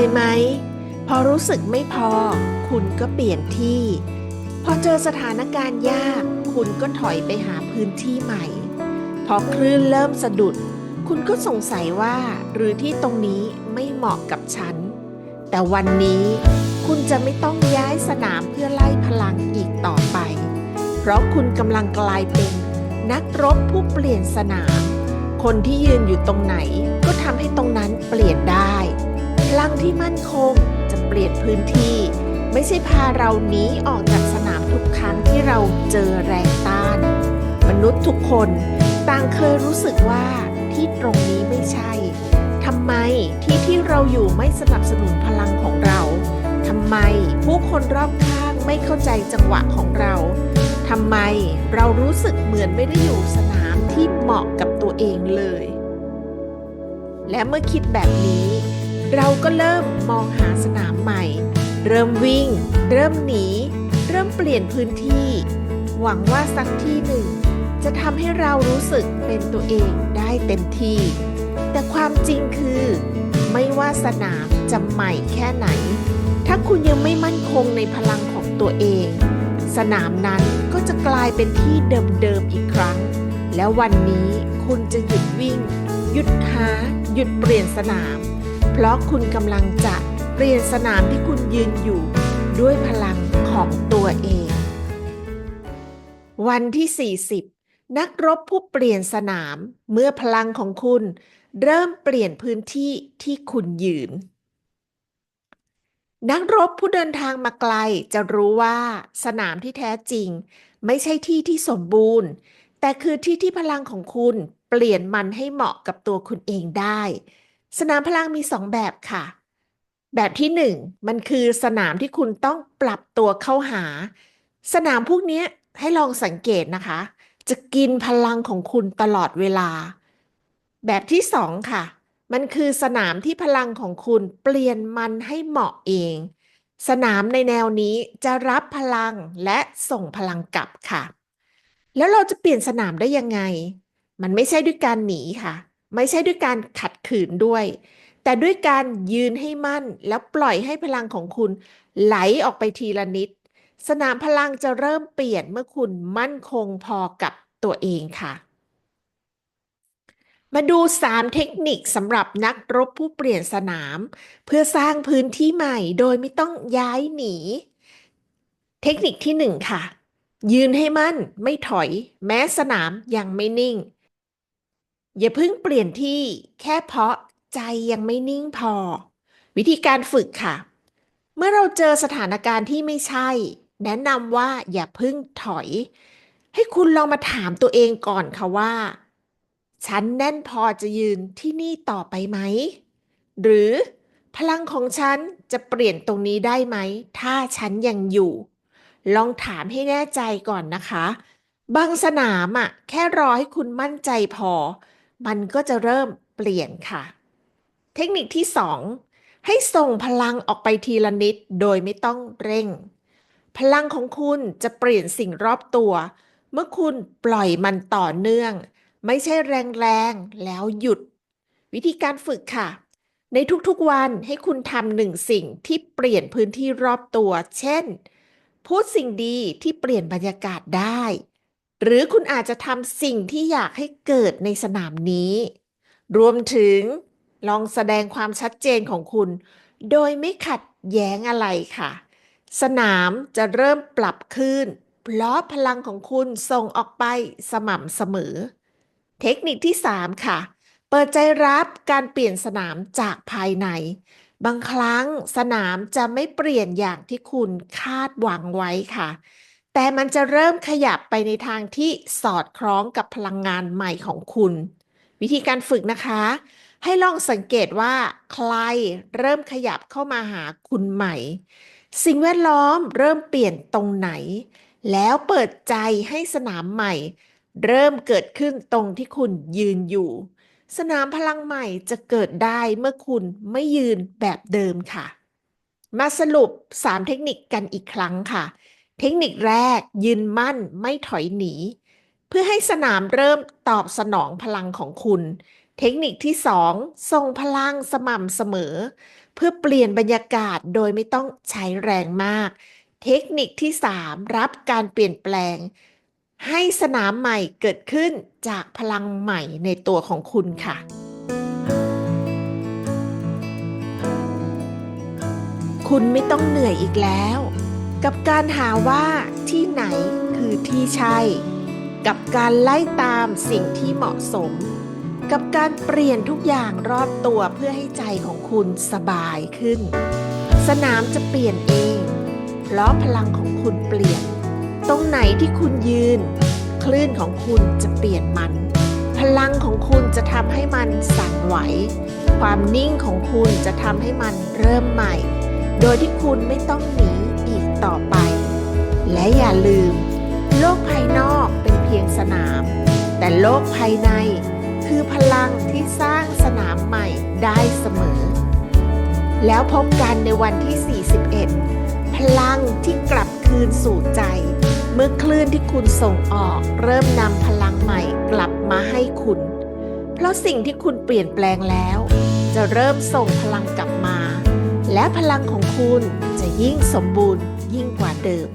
ยไหม พอรู้สึกไม่พอ คุณก็เปลี่ยนที่ พอเจอสถานการณ์ยาก คุณก็ถอยไปหาพื้นที่ใหม่ พอคลื่นเริ่มสะดุด คุณก็สงสัยว่า หรือที่ตรงนี้ไม่เหมาะกับฉัน แต่วันนี้คุณจะไม่ต้องย้ายสนามเพื่อไล่พลังอีกต่อไป เพราะคุณกำลังกลายเป็นนักรบผู้เปลี่ยนสนาม คนที่ยืนอยู่ตรงไหนก็ทำให้ตรงนั้นเปลี่ยนได้ ลังที่มั่นคงจะเปลี่ยนพื้นที่ ไม่ใช่พาเราหนีออกจากสนามทุกครั้งที่เราเจอแรงต้าน มนุษย์ทุกคนต่างเคยรู้สึกว่าที่ตรงนี้ไม่ใช่ทำไมที่ที่เราอยู่ไม่สนับสนุนพลังของเราทำไมผู้คนรอบข้างไม่เข้าใจจังหวะของเราทำไมเรารู้สึกเหมือนไม่ได้อยู่สนามที่เหมาะกับตัวเองเลย และเมื่อคิดแบบนี้ เราก็เริ่มมองหาสนามใหม่ เริ่มวิ่ง เริ่มหนี เริ่มเปลี่ยนพื้นที่ หวังว่าสักที่หนึ่ง จะทำให้เรารู้สึกเป็นตัวเองได้เต็มที่ แต่ความจริงคือ ไม่ว่าสนามจะใหม่แค่ไหน ถ้าคุณยังไม่มั่นคงในพลังของตัวเอง สนามนั้นก็จะกลายเป็นที่เดิมๆอีกครั้ง แล้ววันนี้คุณจะหยุดวิ่ง หยุดหา หยุดเปลี่ยนสนาม เพราะคุณกำลังจะเปลี่ยนสนามที่คุณยืนอยู่ ด้วยพลังของตัวเอง วันที่ 40 นักรบผู้เปลี่ยนสนามเมื่อพลังของคุณ เริ่มเปลี่ยนพื้นที่ที่คุณยืน นักรบผู้เดินทางมาไกลจะรู้ว่าสนามที่แท้จริง ไม่ใช่ที่ที่สมบูรณ์ แต่คือที่ที่พลังของคุณเปลี่ยนมันให้เหมาะกับตัวคุณเองได้ สนามพลังมีสองแบบค่ะ แบบที่หนึ่งมันคือสนามที่คุณต้องปรับตัวเข้าหา สนามพวกนี้ให้ลองสังเกตนะคะ จะกินพลังของคุณตลอดเวลา แบบที่สองค่ะ มันคือสนามที่พลังของคุณเปลี่ยนมันให้เหมาะเอง สนามในแนวนี้จะรับพลังและส่งพลังกลับค่ะ แล้วเราจะเปลี่ยนสนามได้ยังไง มันไม่ใช่ด้วยการหนีค่ะ ไม่ใช่ด้วยการขัดขืนด้วย แต่ด้วยการยืนให้มั่นแล้วปล่อยให้พลังของคุณไหลออกไปทีละนิด สนามพลังจะเริ่มเปลี่ยนเมื่อคุณมั่นคงพอกับตัวเองค่ะ มาดู 3 เทคนิคสำหรับนักรบผู้เปลี่ยนสนาม เพื่อสร้างพื้นที่ใหม่โดยไม่ต้องย้ายหนี เทคนิคที่ 1 ค่ะ ยืนให้มั่นไม่ถอย แม้สนามยังไม่นิ่ง อย่าเพิ่งเปลี่ยนที่แค่เพราะใจยังไม่นิ่งพอ วิธีการฝึกค่ะ เมื่อเราเจอสถานการณ์ที่ไม่ใช่ แนะนำว่าอย่าเพิ่งถอย ให้คุณลองมาถามตัวเองก่อนค่ะว่า ฉันแน่นพอจะยืนที่นี่ต่อไปไหม หรือพลังของฉันจะเปลี่ยนตรงนี้ได้ไหม ถ้าฉันยังอยู่ ลองถามให้แน่ใจก่อนนะคะ บางสนามอะ แค่รอให้คุณมั่นใจพอ มันก็จะเริ่มเปลี่ยนค่ะ เทคนิคที่ 2 ให้ส่งพลังออกไปทีละนิดโดยไม่ต้องเร่ง พลังของคุณจะเปลี่ยนสิ่งรอบตัว เมื่อคุณปล่อยมันต่อเนื่อง ไม่ใช่แรงๆแล้วหยุด วิธีการฝึกค่ะ ในทุกๆวันให้คุณทำหนึ่งสิ่งที่เปลี่ยนพื้นที่รอบตัว เช่น พูดสิ่งดีที่เปลี่ยนบรรยากาศได้ หรือคุณอาจจะทำสิ่งที่อยากให้เกิดในสนามนี้ รวมถึงลองแสดงความชัดเจนของคุณ โดยไม่ขัดแย้งอะไรค่ะ สนามจะเริ่มปรับขึ้นเพราะพลังของคุณส่งออกไปสม่ำเสมอ เทคนิคที่ 3 ค่ะ เปิดใจรับการเปลี่ยนสนามจากภายใน บางครั้งสนามจะไม่เปลี่ยนอย่างที่คุณคาดหวังไว้ค่ะ แต่มันจะเริ่มขยับไปในทางที่สอดคล้องกับพลังงานใหม่ของคุณ วิธีการฝึกนะคะ ให้ลองสังเกตว่า ใครเริ่มขยับเข้ามาหาคุณใหม่ สิ่งแวดล้อมเริ่มเปลี่ยนตรงไหน แล้วเปิดใจให้สนามใหม่ เริ่มเกิดขึ้นตรงที่คุณยืนอยู่ สนามพลังใหม่จะเกิดได้เมื่อคุณไม่ยืนแบบเดิมค่ะ มาสรุป 3 เทคนิคกันอีกครั้งค่ะ เทคนิคแรกยืนมั่นไม่ถอยหนี เพื่อให้สนามเริ่มตอบสนองพลังของคุณ เทคนิคที่2ส่งพลังสม่ำเสมอ เพื่อเปลี่ยนบรรยากาศโดยไม่ต้องใช้แรงมาก เทคนิคที่ 3 รับการเปลี่ยนแปลง ให้สนามใหม่เกิดขึ้นจากพลังใหม่ในตัวของคุณค่ะคุณไม่ต้องเหนื่อยอีกแล้ว กับการหาว่าที่ไหนคือที่ใช่ กับการไล่ตามสิ่งที่เหมาะสม กับการเปลี่ยนทุกอย่างรอบตัวเพื่อให้ใจของคุณสบายขึ้น สนามจะเปลี่ยนเองเพราะพลังของคุณเปลี่ยน ตรงไหนที่คุณยืน คลื่นของคุณจะเปลี่ยนมัน พลังของคุณจะทำให้มันสั่นไหว ความนิ่งของคุณจะทำให้มันเริ่มใหม่ โดยที่คุณไม่ต้องหนี ต่อไป และอย่าลืม โลกภายนอกเป็นเพียงสนาม แต่โลกภายในคือพลังที่สร้างสนามใหม่ได้เสมอ แล้วพบกันในวันที่ 41 พลังที่กลับคืนสู่ใจ เมื่อคลื่นที่คุณส่งออก เริ่มนำพลังใหม่กลับมาให้คุณ เพราะสิ่งที่คุณเปลี่ยนแปลงแล้ว จะเริ่มส่งพลังกลับมา และพลังของคุณจะยิ่งสมบูรณ์ ยิ่งกว่าเดิม